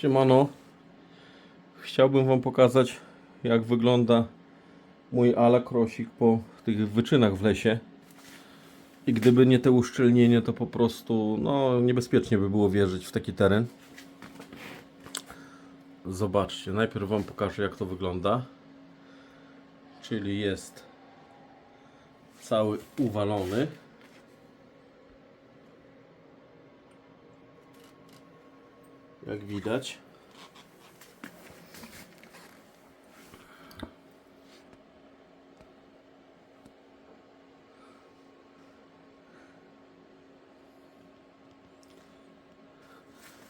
Siemano. Chciałbym Wam pokazać, jak wygląda mój alakrosik po tych wyczynach w lesie. I gdyby nie te uszczelnienie, to po prostu no, niebezpiecznie by było wierzyć w taki teren. Zobaczcie, najpierw Wam pokażę, jak to wygląda. Czyli jest cały uwalony. Jak widać.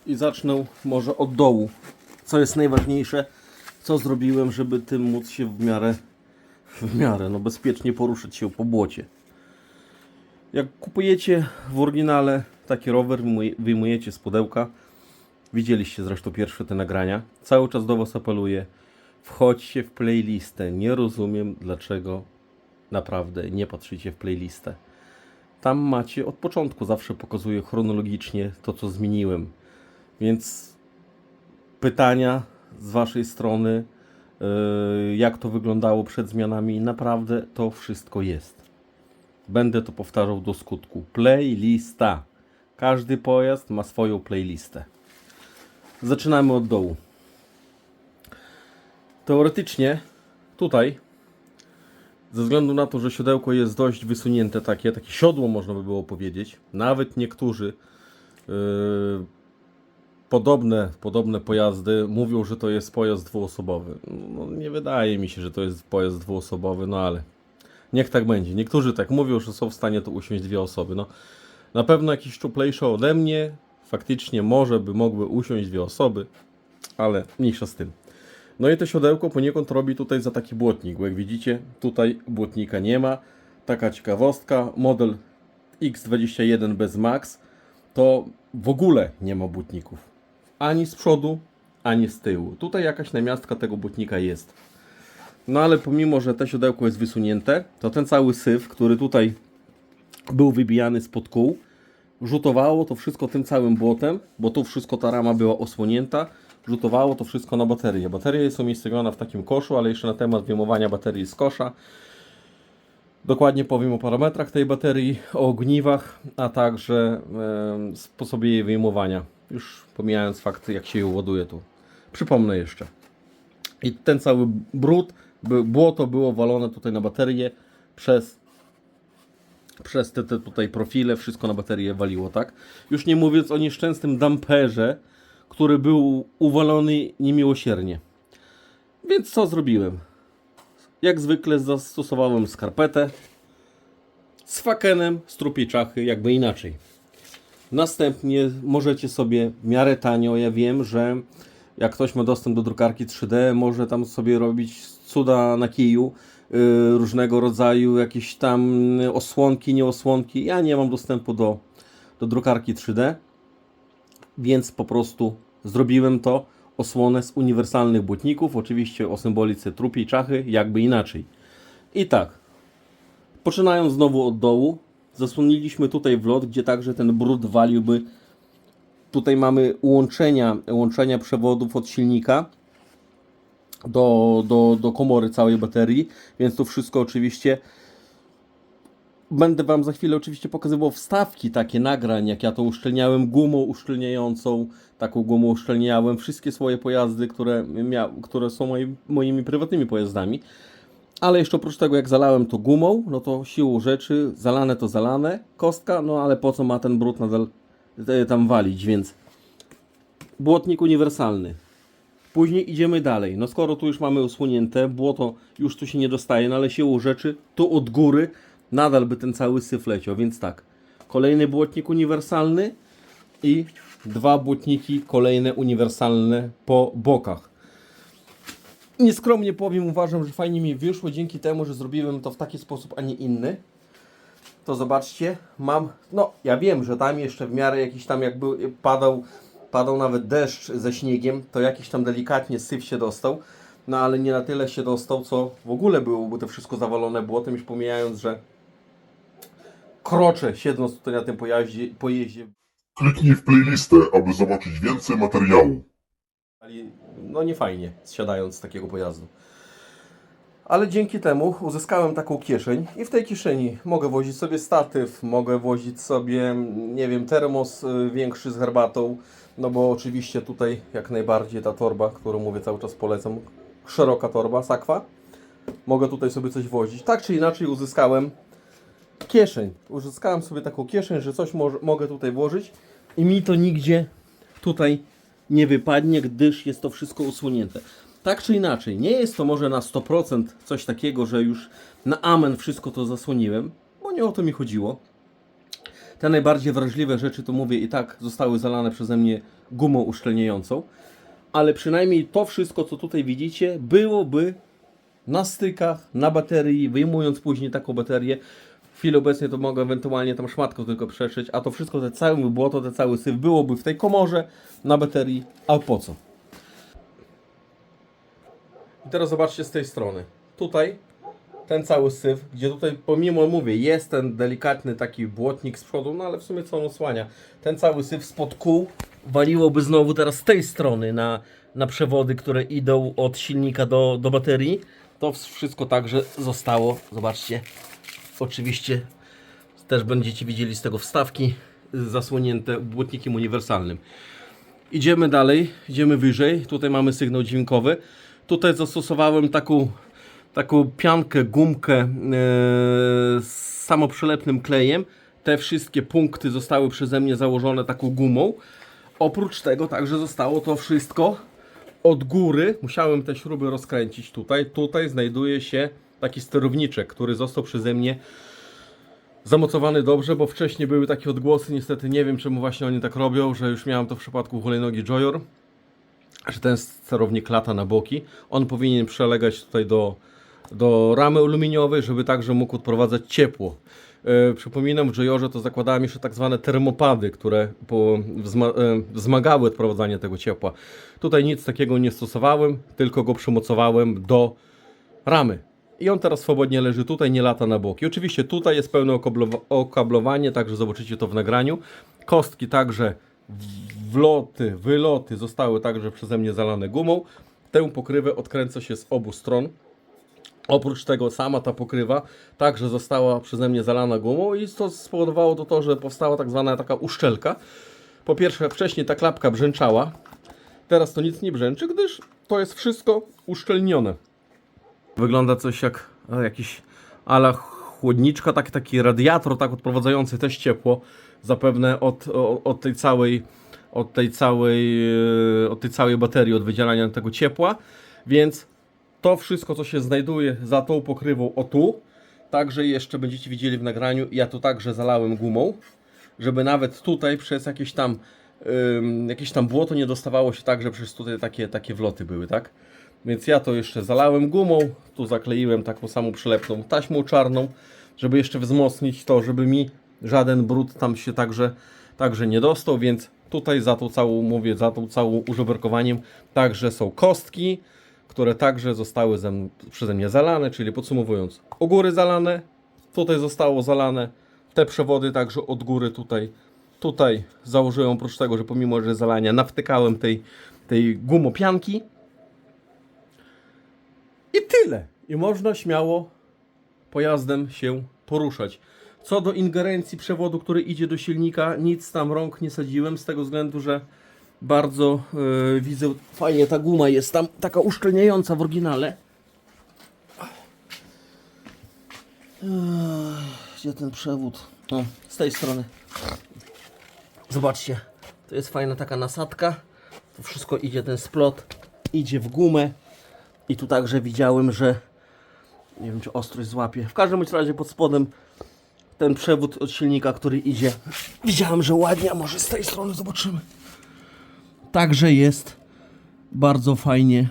I zacznę może od dołu. Co jest najważniejsze, co zrobiłem, żeby tym móc się w miarę, w miarę, no bezpiecznie poruszać się po błocie. Jak kupujecie w oryginale taki rower, wyjmuj- wyjmujecie z pudełka, widzieliście zresztą pierwsze te nagrania, cały czas do Was apeluję, wchodźcie w playlistę. Nie rozumiem, dlaczego naprawdę nie patrzycie w playlistę. Tam macie od początku, zawsze pokazuję chronologicznie to, co zmieniłem. Więc pytania z Waszej strony, yy, jak to wyglądało przed zmianami, naprawdę to wszystko jest. Będę to powtarzał do skutku. Playlista. Każdy pojazd ma swoją playlistę. Zaczynamy od dołu. Teoretycznie tutaj, ze względu na to, że siodełko jest dość wysunięte, takie, takie siodło można by było powiedzieć, nawet niektórzy yy, podobne, podobne pojazdy mówią, że to jest pojazd dwuosobowy. No, nie wydaje mi się, że to jest pojazd dwuosobowy, no ale niech tak będzie. Niektórzy tak mówią, że są w stanie to usiąść dwie osoby. No, na pewno jakiś szczuplejszy ode mnie, faktycznie może by mogły usiąść dwie osoby, ale mniejsza z tym. No i to siodełko poniekąd robi tutaj za taki błotnik, bo jak widzicie, tutaj błotnika nie ma. Taka ciekawostka, model X21 bez Max to w ogóle nie ma błotników. Ani z przodu, ani z tyłu. Tutaj jakaś namiastka tego błotnika jest. No ale pomimo, że to siodełko jest wysunięte, to ten cały syf, który tutaj był wybijany spod kół, rzutowało to wszystko tym całym błotem, bo tu wszystko ta rama była osłonięta, rzutowało to wszystko na baterię. Bateria jest umiejscowiona w takim koszu, ale jeszcze na temat wyjmowania baterii z kosza. Dokładnie powiem o parametrach tej baterii, o ogniwach, a także em, sposobie jej wyjmowania. Już pomijając fakt, jak się ją ładuje tu. Przypomnę jeszcze. I ten cały brud, błoto było walone tutaj na baterię przez przez te, te tutaj profile, wszystko na baterię waliło, tak? Już nie mówiąc o nieszczęsnym damperze, który był uwalony niemiłosiernie. Więc co zrobiłem? Jak zwykle zastosowałem skarpetę z fakenem, z trupiej czachy, jakby inaczej. Następnie możecie sobie w miarę tanio, ja wiem, że jak ktoś ma dostęp do drukarki 3D, może tam sobie robić cuda na kiju, różnego rodzaju jakieś tam osłonki, nieosłonki. Ja nie mam dostępu do, do drukarki 3D, więc po prostu zrobiłem to osłonę z uniwersalnych błotników, oczywiście o symbolice trupiej czachy, jakby inaczej. I tak, poczynając znowu od dołu, zasłoniliśmy tutaj wlot, gdzie także ten brud waliłby. Tutaj mamy łączenia, łączenia przewodów od silnika do, do, do komory całej baterii, więc to wszystko oczywiście Będę Wam za chwilę oczywiście pokazywał wstawki takie nagrań, jak ja to uszczelniałem gumą uszczelniającą, taką gumą uszczelniałem wszystkie swoje pojazdy, które, mia, które są moi, moimi prywatnymi pojazdami. Ale jeszcze oprócz tego, jak zalałem to gumą, no to siłą rzeczy, zalane to zalane, kostka, no ale po co ma ten brud nadal e, tam walić, więc błotnik uniwersalny. Później idziemy dalej. No skoro tu już mamy usłonięte, błoto już tu się nie dostaje, no ale siłą rzeczy tu od góry nadal by ten cały syf leciał, więc tak. Kolejny błotnik uniwersalny i dwa błotniki kolejne uniwersalne po bokach. Nieskromnie powiem, uważam, że fajnie mi wyszło dzięki temu, że zrobiłem to w taki sposób, a nie inny. To zobaczcie, mam, no ja wiem, że tam jeszcze w miarę jakiś tam jakby padał, padał nawet deszcz ze śniegiem, to jakiś tam delikatnie syf się dostał, no ale nie na tyle się dostał, co w ogóle byłoby to wszystko zawalone błotem, już pomijając, że kroczę siedząc tutaj na tym pojaździe, pojeździe Kliknij w playlistę, aby zobaczyć więcej materiału. No nie fajnie, zsiadając z takiego pojazdu. Ale dzięki temu uzyskałem taką kieszeń i w tej kieszeni mogę wozić sobie statyw, mogę wozić sobie, nie wiem, termos y, większy z herbatą, no bo oczywiście tutaj jak najbardziej ta torba, którą mówię cały czas polecam, szeroka torba, sakwa, mogę tutaj sobie coś wozić. Tak czy inaczej uzyskałem kieszeń. Uzyskałem sobie taką kieszeń, że coś może, mogę tutaj włożyć i mi to nigdzie tutaj nie wypadnie, gdyż jest to wszystko usunięte. Tak czy inaczej, nie jest to może na 100% coś takiego, że już na amen wszystko to zasłoniłem, bo nie o to mi chodziło. Te najbardziej wrażliwe rzeczy, to mówię, i tak zostały zalane przeze mnie gumą uszczelniającą, ale przynajmniej to wszystko, co tutaj widzicie, byłoby na stykach, na baterii, wyjmując później taką baterię. W chwili obecnej to mogę ewentualnie tam szmatką tylko przeszyć, a to wszystko, te całe błoto, te cały syf byłoby w tej komorze, na baterii, a po co? I teraz zobaczcie z tej strony. Tutaj ten cały syf, gdzie tutaj pomimo mówię, jest ten delikatny taki błotnik z przodu, no ale w sumie co on osłania. Ten cały syf spod kół waliłoby znowu teraz z tej strony na, na przewody, które idą od silnika do, do baterii. To wszystko także zostało, zobaczcie, oczywiście też będziecie widzieli z tego wstawki zasłonięte błotnikiem uniwersalnym. Idziemy dalej, idziemy wyżej. Tutaj mamy sygnał dźwiękowy. Tutaj zastosowałem taką, taką piankę, gumkę e, z samoprzylepnym klejem. Te wszystkie punkty zostały przeze mnie założone taką gumą. Oprócz tego także zostało to wszystko od góry. Musiałem te śruby rozkręcić tutaj. Tutaj znajduje się taki sterowniczek, który został przeze mnie zamocowany dobrze, bo wcześniej były takie odgłosy, niestety nie wiem czemu właśnie oni tak robią, że już miałem to w przypadku hulajnogi Joyor, że ten sterownik lata na boki. On powinien przelegać tutaj do, do ramy aluminiowej, żeby także mógł odprowadzać ciepło. E, przypominam, w Joyorze to zakładałem jeszcze tak zwane termopady, które e, wzmagały odprowadzanie tego ciepła. Tutaj nic takiego nie stosowałem, tylko go przymocowałem do ramy. I on teraz swobodnie leży tutaj, nie lata na boki. Oczywiście tutaj jest pełne okablowa- okablowanie, także zobaczycie to w nagraniu. Kostki także wloty, wyloty zostały także przeze mnie zalane gumą. Tę pokrywę odkręca się z obu stron. Oprócz tego sama ta pokrywa także została przeze mnie zalana gumą i to spowodowało to, to że powstała tak zwana taka uszczelka. Po pierwsze, wcześniej ta klapka brzęczała, teraz to nic nie brzęczy, gdyż to jest wszystko uszczelnione. Wygląda coś jak e, jakiś ala chłodniczka, taki, taki radiator, tak odprowadzający też ciepło, zapewne od, o- od tej całej od tej całej e, od tej całej baterii, od wydzielania tego ciepła, więc to wszystko, co się znajduje za tą pokrywą o tu, także jeszcze będziecie widzieli w nagraniu, ja to także zalałem gumą, żeby nawet tutaj przez jakieś tam ym, jakieś tam błoto nie dostawało się tak, że przez tutaj takie, takie wloty były, tak? Więc ja to jeszcze zalałem gumą, tu zakleiłem taką samą przylepną taśmą czarną, żeby jeszcze wzmocnić to, żeby mi żaden brud tam się także, także nie dostał, więc tutaj za tą całą, mówię, za tą całą użoberkowaniem także są kostki, które także zostały ze, przeze mnie zalane, czyli podsumowując, u góry zalane, tutaj zostało zalane, te przewody także od góry tutaj, tutaj założyłem oprócz tego, że pomimo, że zalania nawtykałem tej, tej gumopianki, i tyle. I można śmiało pojazdem się poruszać. Co do ingerencji przewodu, który idzie do silnika, nic tam rąk nie sadziłem, z tego względu, że bardzo e, widzę, fajnie ta guma jest tam taka uszczelniająca w oryginale. Gdzie ten przewód? O, z tej strony. Zobaczcie, to jest fajna taka nasadka. To wszystko idzie, ten splot idzie w gumę. I tu także widziałem, że nie wiem czy ostrość złapie. W każdym razie pod spodem ten przewód od silnika, który idzie. Widziałem, że ładnie, a może z tej strony zobaczymy. Także jest bardzo fajnie,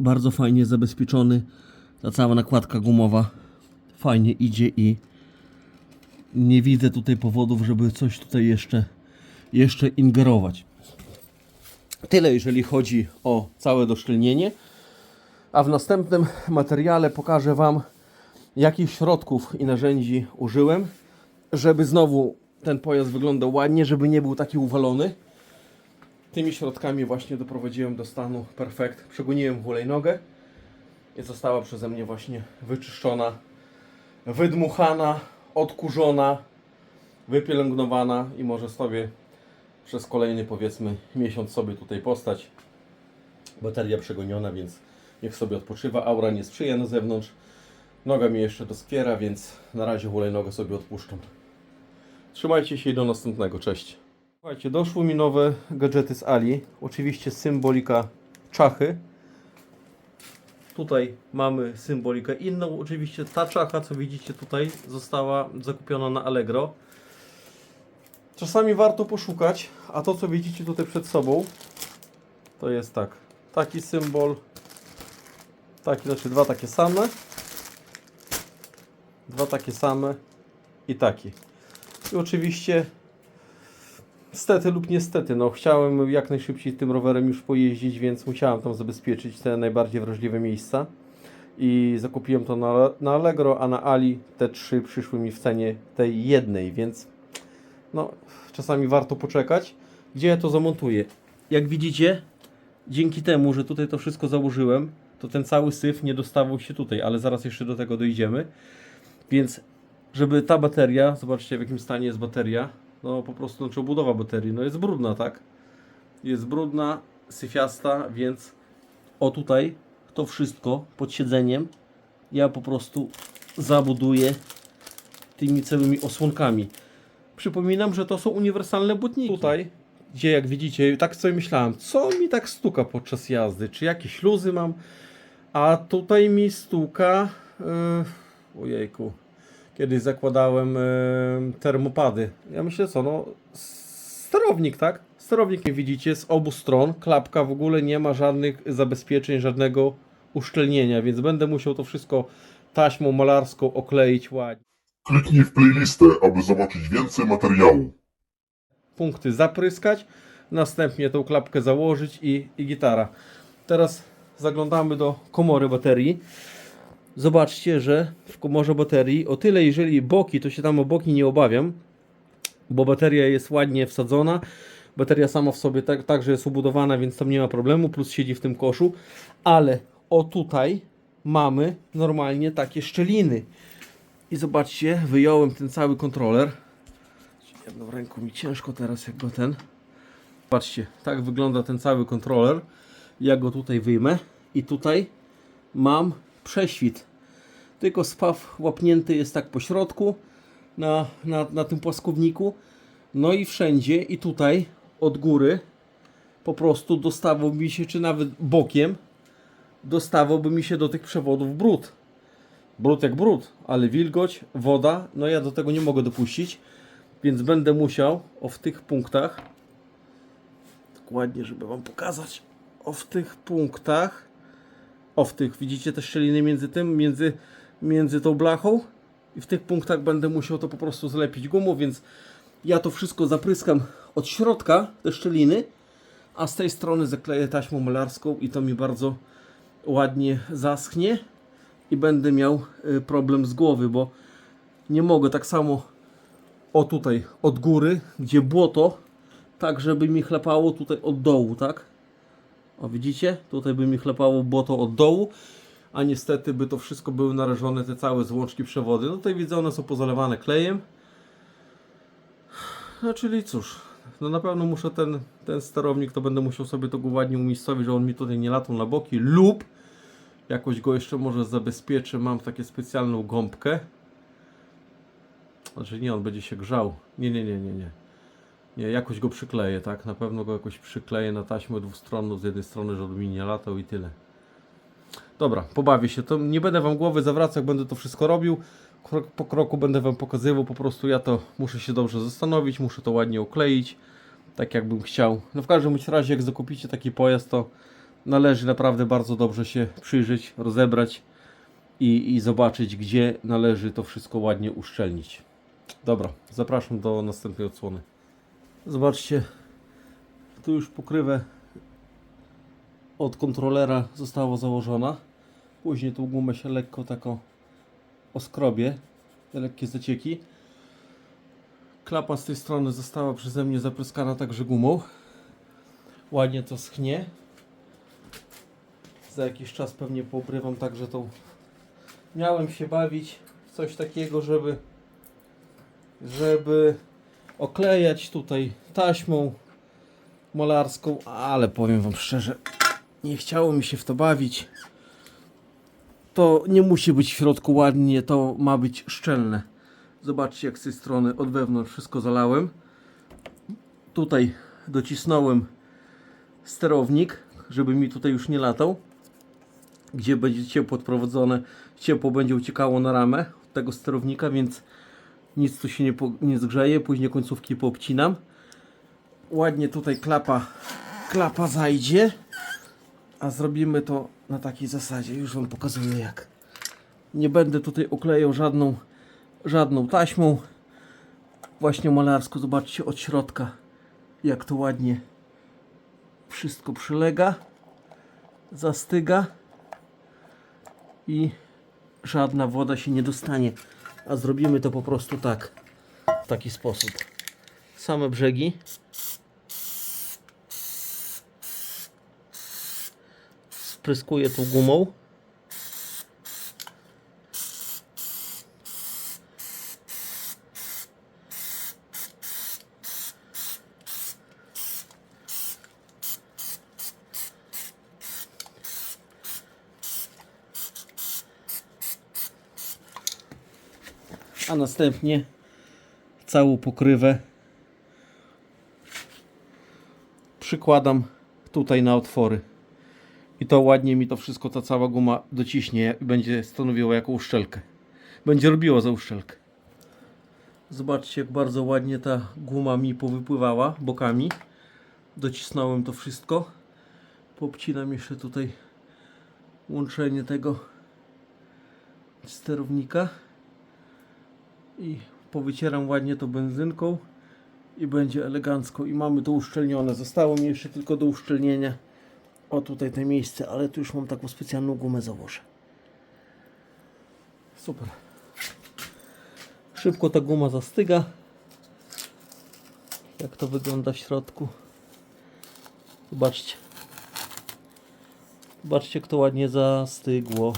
bardzo fajnie zabezpieczony. Ta cała nakładka gumowa fajnie idzie i nie widzę tutaj powodów, żeby coś tutaj jeszcze, jeszcze ingerować. Tyle jeżeli chodzi o całe doszczelnienie. A w następnym materiale pokażę Wam, jakich środków i narzędzi użyłem, żeby znowu ten pojazd wyglądał ładnie, żeby nie był taki uwalony. Tymi środkami właśnie doprowadziłem do stanu perfekt. Przegoniłem hulajnogę i została przeze mnie właśnie wyczyszczona, wydmuchana, odkurzona, wypielęgnowana i może sobie przez kolejny powiedzmy miesiąc sobie tutaj postać. Bateria przegoniona, więc niech sobie odpoczywa. Aura nie sprzyja na zewnątrz. Noga mi jeszcze doskwiera, więc na razie hulajnogę sobie odpuszczam. Trzymajcie się i do następnego. Cześć. Słuchajcie, doszły mi nowe gadżety z Ali. Oczywiście symbolika czachy. Tutaj mamy symbolikę inną. Oczywiście ta czacha, co widzicie tutaj, została zakupiona na Allegro. Czasami warto poszukać, a to co widzicie tutaj przed sobą, to jest tak. Taki symbol, taki, znaczy dwa takie same, dwa takie same i taki. I oczywiście Stety lub niestety, no chciałem jak najszybciej tym rowerem już pojeździć, więc musiałem tam zabezpieczyć te najbardziej wrażliwe miejsca. I zakupiłem to na, na Allegro, a na Ali te trzy przyszły mi w cenie tej jednej, więc no czasami warto poczekać. Gdzie ja to zamontuję? Jak widzicie, dzięki temu, że tutaj to wszystko założyłem, to ten cały syf nie dostawał się tutaj, ale zaraz jeszcze do tego dojdziemy. Więc żeby ta bateria, zobaczcie w jakim stanie jest bateria, no po prostu znaczy obudowa baterii, no jest brudna, tak? Jest brudna, syfiasta, więc o tutaj to wszystko pod siedzeniem ja po prostu zabuduję tymi całymi osłonkami. Przypominam, że to są uniwersalne butniki. Tutaj, gdzie jak widzicie, tak sobie myślałem, co mi tak stuka podczas jazdy, czy jakieś luzy mam, a tutaj mi stuka, yy, ojejku, kiedyś zakładałem e, termopady. Ja myślę co, no sterownik, tak? Sterownik jak widzicie z obu stron, klapka w ogóle nie ma żadnych zabezpieczeń, żadnego uszczelnienia, więc będę musiał to wszystko taśmą malarską okleić ładnie. Kliknij w playlistę, aby zobaczyć więcej materiału. Punkty zapryskać, następnie tą klapkę założyć i, i gitara. Teraz zaglądamy do komory baterii. Zobaczcie, że w komorze baterii o tyle, jeżeli boki, to się tam o boki nie obawiam, bo bateria jest ładnie wsadzona. Bateria sama w sobie tak, także jest ubudowana, więc tam nie ma problemu, plus siedzi w tym koszu. Ale o tutaj mamy normalnie takie szczeliny. I zobaczcie, wyjąłem ten cały kontroler. Jedną ręką mi ciężko teraz jak go ten. Patrzcie, tak wygląda ten cały kontroler. Ja go tutaj wyjmę i tutaj mam prześwit. Tylko spaw łapnięty jest tak po środku na, na, na tym płaskowniku. No i wszędzie i tutaj od góry po prostu dostawał mi się, czy nawet bokiem dostawałby mi się do tych przewodów brud. Brud jak brud, ale wilgoć, woda, no ja do tego nie mogę dopuścić, więc będę musiał o w tych punktach dokładnie, żeby Wam pokazać o w tych punktach o w tych, widzicie te szczeliny między tym, między, między tą blachą i w tych punktach będę musiał to po prostu zlepić gumą, więc ja to wszystko zapryskam od środka, te szczeliny, a z tej strony zakleję taśmą malarską i to mi bardzo ładnie zaschnie i będę miał y, problem z głowy, bo nie mogę tak samo o tutaj od góry, gdzie błoto, tak żeby mi chlapało tutaj od dołu, tak? O widzicie? Tutaj by mi chlapało błoto od dołu, a niestety by to wszystko były narażone, te całe złączki przewody. No tutaj widzę, one są pozalewane klejem. No czyli cóż, no na pewno muszę ten, ten sterownik, to będę musiał sobie to ładnie umiejscowić, że on mi tutaj nie latał na boki lub jakoś go jeszcze może zabezpieczę. Mam takie specjalną gąbkę. Znaczy nie, on będzie się grzał. Nie, nie, nie, nie, nie. Jakoś go przykleję, tak? Na pewno go jakoś przykleję na taśmę dwustronną z jednej strony, żeby mi nie latał i tyle. Dobra, pobawię się. To nie będę wam głowy zawracał, będę to wszystko robił. Krok po kroku będę wam pokazywał. Po prostu ja to muszę się dobrze zastanowić, muszę to ładnie okleić, tak jakbym chciał. No w każdym razie, jak zakupicie taki pojazd, to należy naprawdę bardzo dobrze się przyjrzeć, rozebrać i, i zobaczyć, gdzie należy to wszystko ładnie uszczelnić. Dobra, zapraszam do następnej odsłony. Zobaczcie, tu już pokrywę od kontrolera została założona. Później tą gumę się lekko tako oskrobie, lekkie zacieki. Klapa z tej strony została przeze mnie zapryskana także gumą. ładnie to schnie. Za jakiś czas pewnie poobrywam także tą. Miałem się bawić w coś takiego, żeby żeby oklejać tutaj taśmą molarską, ale powiem wam szczerze, nie chciało mi się w to bawić. To nie musi być w środku ładnie, to ma być szczelne. Zobaczcie jak z tej strony od wewnątrz wszystko zalałem. Tutaj docisnąłem sterownik, żeby mi tutaj już nie latał. Gdzie będzie ciepło odprowadzone, ciepło będzie uciekało na ramę tego sterownika, więc nic tu się nie, po, nie zgrzeje. Później końcówki poobcinam. Ładnie tutaj klapa, klapa zajdzie. A zrobimy to na takiej zasadzie. Już Wam pokazuję jak. Nie będę tutaj oklejał żadną, żadną taśmą. Właśnie malarsko. Zobaczcie od środka jak to ładnie wszystko przylega. Zastyga. I żadna woda się nie dostanie. A zrobimy to po prostu tak. W taki sposób. Same brzegi. Spryskuję tą gumą. A następnie całą pokrywę przykładam tutaj na otwory. I to ładnie mi to wszystko, ta cała guma dociśnie i będzie stanowiła jako uszczelkę. Będzie robiła za uszczelkę. Zobaczcie, jak bardzo ładnie ta guma mi powypływała bokami. Docisnąłem to wszystko. Popcinam jeszcze tutaj łączenie tego sterownika i powycieram ładnie to benzynką i będzie elegancko i mamy to uszczelnione. Zostało mi jeszcze tylko do uszczelnienia o tutaj to miejsce, ale tu już mam taką specjalną gumę założę. Super. Szybko ta guma zastyga. Jak to wygląda w środku. Zobaczcie. Zobaczcie, jak to ładnie zastygło.